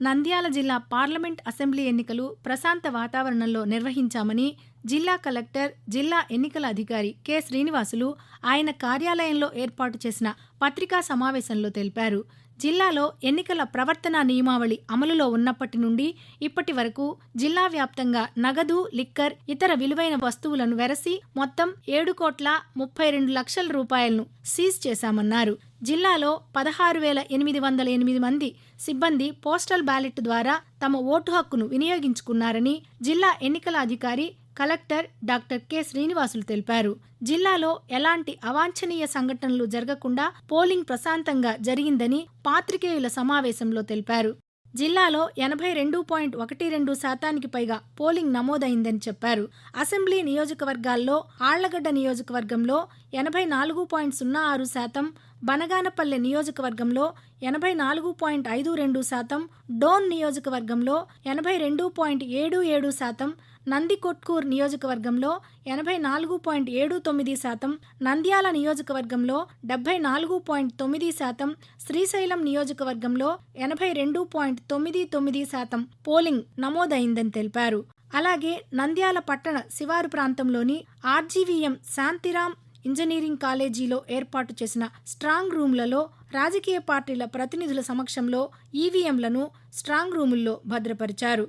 నంద్యాల జిల్లా parliament assembly ఎన్నికలు ప్రశాంత వాతావరణంలో నిర్వహించామని జిల్లా కలెక్టర్ జిల్లా ఎన్నికల అధికారి కె. శ్రీనివాసులు ఆయన కార్యాలయంలో ఏర్పాటు చేసిన పత్రికా సమావేశంలో తెలిపారు. జిల్లాలో ఎన్నికల ప్రవర్తనా నియమావళి అమలులో ఉన్నప్పటి నుండి ఇప్పటి వరకు జిల్లా వ్యాప్తంగా నగదు లిక్కర్ ఇతర విలువైన వస్తువులను వెరసి మొత్తం ఏడు కోట్ల ముప్పై రెండు లక్షల రూపాయలను సీజ్ చేశామన్నారు. జిల్లాలో పదహారు వేల ఎనిమిది వందల ఎనిమిది మంది సిబ్బంది పోస్టల్ బ్యాలెట్ ద్వారా తమ ఓటు హక్కును వినియోగించుకున్నారని జిల్లా ఎన్నికల అధికారి కలెక్టర్ డాక్టర్ కె. శ్రీనివాసులు తెలిపారు. జిల్లాలో ఎలాంటి అవాంఛనీయ సంఘటనలు జరగకుండా పోలింగ్ ప్రశాంతంగా జరిగిందని పాత్రికేయుల సమావేశంలో తెలిపారు. జిల్లాలో ఎనభై రెండు పాయింట్ ఒకటి రెండు శాతానికి పైగా పోలింగ్ నమోదైందని చెప్పారు. అసెంబ్లీ నియోజకవర్గాల్లో ఆళ్ళగడ్డ నియోజకవర్గంలో ఎనభై నాలుగు పాయింట్ సున్నా ఆరు శాతం బనగానపల్లె నియోజకవర్గంలో ఎనభై నాలుగు పాయింట్ ఐదు రెండు శాతం డోన్ నియోజకవర్గంలో ఎనభై రెండు పాయింట్ ఏడు ఏడు శాతం నందికొట్కూర్ నియోజకవర్గంలో ఎనభై నాలుగు పాయింట్ ఏడు తొమ్మిది శాతం నంద్యాల నియోజకవర్గంలో డెబ్బై నాలుగు పాయింట్ తొమ్మిది శాతం శ్రీశైలం నియోజకవర్గంలో ఎనభై రెండు పాయింట్ తొమ్మిది తొమ్మిది శాతం పోలింగ్ నమోదైందని తెలిపారు. అలాగే నంద్యాల పట్టణ శివారు ప్రాంతంలోని ఆర్జీవీఎం శాంతిరామ్ ఇంజనీరింగ్ కాలేజీలో ఏర్పాటు చేసిన స్ట్రాంగ్ రూమ్లలో రాజకీయ పార్టీల ప్రతినిధుల సమక్షంలో ఈవీఎంలను స్ట్రాంగ్ రూముల్లో భద్రపరిచారు.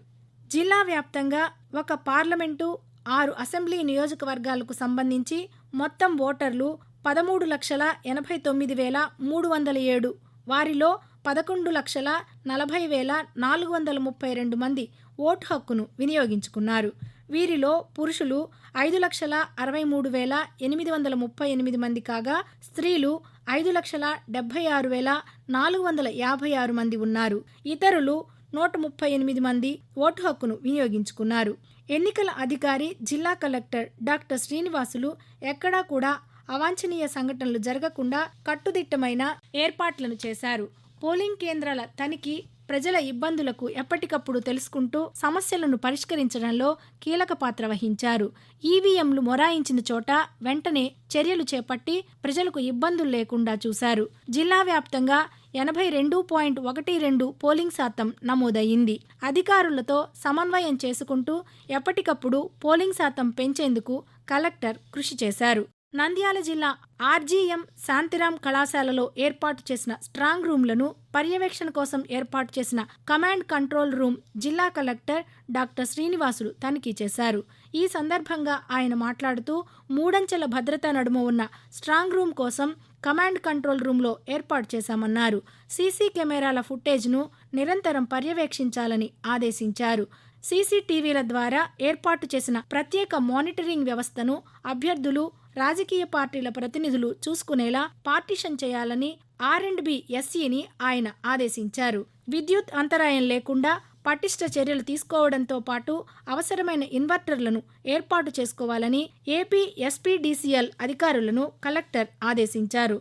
జిల్లా వ్యాప్తంగా ఒక పార్లమెంటు ఆరు అసెంబ్లీ నియోజకవర్గాలకు సంబంధించి మొత్తం ఓటర్లు పదమూడు లక్షల ఎనభై తొమ్మిది వేల మూడు వందల ఏడు వారిలో పదకొండు లక్షల నలభై వేల నాలుగు వందల ముప్పై రెండు మంది ఓటు హక్కును వినియోగించుకున్నారు. వీరిలో పురుషులు ఐదు లక్షల అరవై మూడు వేల ఎనిమిది వందల ముప్పై ఎనిమిది మంది కాగా స్త్రీలు ఐదు లక్షల డెబ్బై ఆరు వేల నాలుగు వందల యాభై ఆరు మంది ఉన్నారు. ఇతరులు నూట ముప్పై ఎనిమిది మంది ఓటు హక్కును వినియోగించుకున్నారు. ఎన్నికల అధికారి జిల్లా కలెక్టర్ డాక్టర్ శ్రీనివాసులు ఎక్కడా కూడా అవాంఛనీయ సంఘటనలు జరగకుండా కట్టుదిట్టమైన ఏర్పాట్లను చేశారు. పోలింగ్ కేంద్రాల తనిఖీ ప్రజల ఇబ్బందులకు ఎప్పటికప్పుడు తెలుసుకుంటూ సమస్యలను పరిష్కరించడంలో కీలక పాత్ర వహించారు. ఈవీఎంలు మొరాయించిన చోట వెంటనే చర్యలు చేపట్టి ప్రజలకు ఇబ్బందులు లేకుండా చూశారు. జిల్లా వ్యాప్తంగా ఎనభై రెండు పాయింట్ ఒకటి రెండు పోలింగ్ శాతం నమోదయ్యింది. అధికారులతో సమన్వయం చేసుకుంటూ ఎప్పటికప్పుడు పోలింగ్ శాతం పెంచేందుకు కలెక్టర్ కృషి చేశారు. నంద్యాల జిల్లా ఆర్జీఎం శాంతిరాం కళాశాలలో ఏర్పాటు చేసిన స్ట్రాంగ్ రూమ్లను పర్యవేక్షణ కోసం ఏర్పాటు చేసిన కమాండ్ కంట్రోల్ రూమ్ జిల్లా కలెక్టర్ డాక్టర్ శ్రీనివాసులు తనిఖీ చేశారు. ఈ సందర్భంగా ఆయన మాట్లాడుతూ మూడంచెల భద్రత నడుమ ఉన్న స్ట్రాంగ్ రూమ్ కోసం కమాండ్ కంట్రోల్ రూమ్లో ఏర్పాటు చేశామన్నారు. సీసీ కెమెరాల ఫుటేజ్ను నిరంతరం పర్యవేక్షించాలని ఆదేశించారు. సీసీటీవీల ద్వారా ఏర్పాటు చేసిన ప్రత్యేక మానిటరింగ్ వ్యవస్థను అభ్యర్థులు రాజకీయ పార్టీల ప్రతినిధులు చూసుకునేలా పార్టిషన్ చేయాలని ఆర్ అండ్ బి ఎస్సీని ఆయన ఆదేశించారు. విద్యుత్ అంతరాయం లేకుండా పటిష్ట చర్యలు తీసుకోవడంతో పాటు అవసరమైన ఇన్వర్టర్లను ఏర్పాటు చేసుకోవాలని ఏపీ ఎస్పీడీసీఎల్ అధికారులను కలెక్టర్ ఆదేశించారు.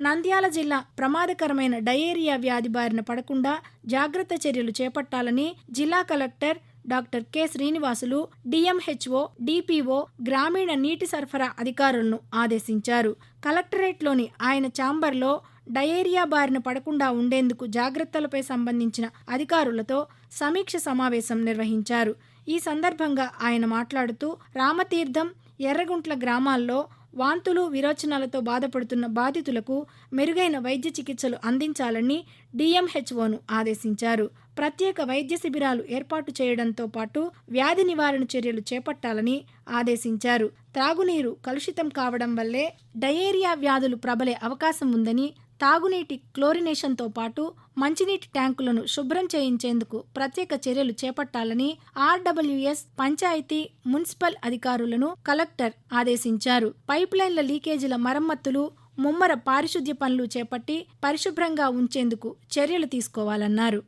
నంద్యాల జిల్లా ప్రమాదకరమైన డయేరియా వ్యాధి బారిన పడకుండా జాగ్రత్త చర్యలు చేపట్టాలని జిల్లా collector doctor K. Srinivasulu DMHO DPO గ్రామీణ నీటి సరఫరా అధికారులను ఆదేశించారు. కలెక్టరేట్లోని ఆయన ఛాంబర్లో డయేరియా బారిన పడకుండా ఉండేందుకు జాగ్రత్తలపై సంబంధించిన అధికారులతో సమీక్ష సమావేశం నిర్వహించారు. ఈ సందర్భంగా ఆయన మాట్లాడుతూ రామతీర్థం ఎర్రగుంట్ల గ్రామాల్లో వాంతులు విరోచనాలతో బాధపడుతున్న బాధితులకు మెరుగైన వైద్య చికిత్సలు అందించాలని డిఎంహెచ్ఓను ఆదేశించారు. ప్రత్యేక వైద్య శిబిరాలు ఏర్పాటు చేయడంతో పాటు వ్యాధి నివారణ చర్యలు చేపట్టాలని ఆదేశించారు. త్రాగునీరు కలుషితం కావడం వల్లే డయేరియా వ్యాధులు ప్రబలే అవకాశం ఉందని తాగునీటి క్లోరినేషన్తో పాటు మంచినీటి ట్యాంకులను శుభ్రం చేయించేందుకు ప్రత్యేక చర్యలు చేపట్టాలని ఆర్డబ్ల్యూఎస్ పంచాయతీ మున్సిపల్ అధికారులను కలెక్టర్ ఆదేశించారు. పైప్లైన్ల లీకేజీల మరమ్మతులు ముమ్మర పారిశుద్ధ్య పనులు చేపట్టి పరిశుభ్రంగా ఉంచేందుకు చర్యలు తీసుకోవాలన్నారు.